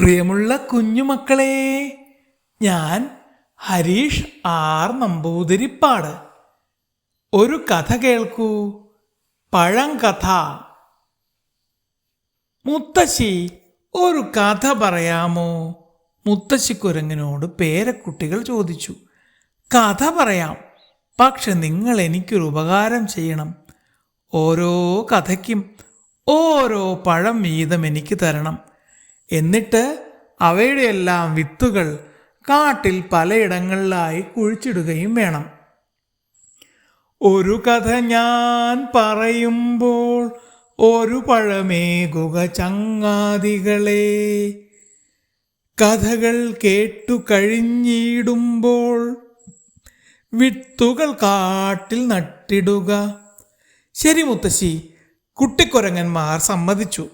പ്രിയമുള്ള കുഞ്ഞുമക്കളെ ഞാൻ ഹരീഷ് ആർ നമ്പൂതിരിപ്പാട്. ഒരു കഥ കേൾക്കൂ. പഴങ്കഥ മുത്തശ്ശി ഒരു കഥ പറയാമോ? മുത്തശ്ശിക്കുരങ്ങിനോട് പേരക്കുട്ടികൾ ചോദിച്ചു. കഥ പറയാം പക്ഷെ നിങ്ങൾ എനിക്കൊരു ഉപകാരം ചെയ്യണം. ഓരോ കഥയ്ക്കും ഓരോ പഴം വീതം എനിക്ക് തരണം. എന്നിട്ട് അവയുടെ എല്ലാം വിത്തുകൾ കാട്ടിൽ പലയിടങ്ങളിലായി കുഴിച്ചിടുകയും വേണം. ഒരു കഥ ഞാൻ പറയുമ്പോൾ ഒരു പഴമേകുക ചങ്ങാതികളെ. കഥകൾ കേട്ടു കഴിഞ്ഞിടുമ്പോൾ വിത്തുകൾ കാട്ടിൽ നട്ടിടുക. ശരി മുത്തശ്ശി കുട്ടിക്കുരങ്ങന്മാർ സമ്മതിച്ചു.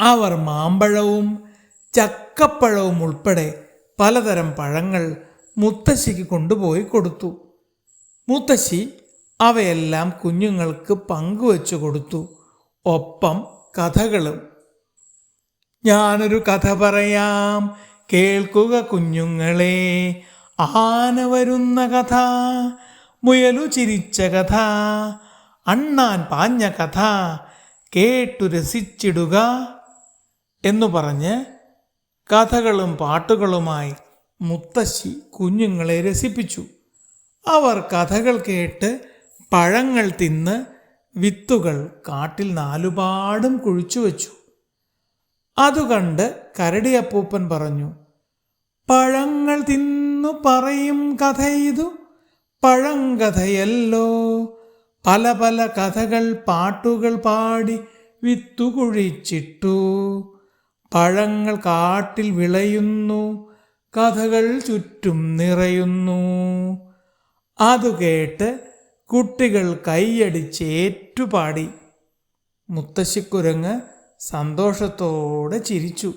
അവർ മാമ്പഴവും ചക്കപ്പഴവും ഉൾപ്പെടെ പലതരം പഴങ്ങൾ മുത്തശ്ശിക്ക് കൊണ്ടുപോയി കൊടുത്തു. മുത്തശ്ശി അവയെല്ലാം കുഞ്ഞുങ്ങൾക്ക് പങ്കുവച്ചു കൊടുത്തു. ഒപ്പം കഥകളും. ഞാനൊരു കഥ പറയാം. കേൾക്കുക കുഞ്ഞുങ്ങളെ. ആന വരുന്ന കഥ. മുയലു ചിരിച്ച കഥ. അണ്ണാൻ പാഞ്ഞ കഥ. കേട്ടു രസിച്ചിടുക. എന്നു പറഞ്ഞ് കഥകളും പാട്ടുകളുമായി മുത്തശ്ശി കുഞ്ഞുങ്ങളെ രസിപ്പിച്ചു. അവർ കഥകൾ കേട്ട് പഴങ്ങൾ തിന്ന് വിത്തുകൾ കാട്ടിൽ നാലുപാടും കുഴിച്ചു വച്ചു. അതുകണ്ട് കരടിയപ്പൂപ്പൻ പറഞ്ഞു പഴങ്ങൾ തിന്നു പറയും കഥ ഇതു പഴങ്കഥയല്ലോ പല പല കഥകൾ പാട്ടുകൾ പാടി വിത്തു കുഴിച്ചിട്ടു. പഴങ്ങൾ കാട്ടിൽ വിളയുന്നു കഥകൾ ചുറ്റും നിറയുന്നു. അതു കേട്ട് കുട്ടികൾ കൈയടിച്ച് ഏറ്റുപാടി. മുത്തശ്ശിക്കുരങ്ങ് സന്തോഷത്തോടെ ചിരിച്ചു.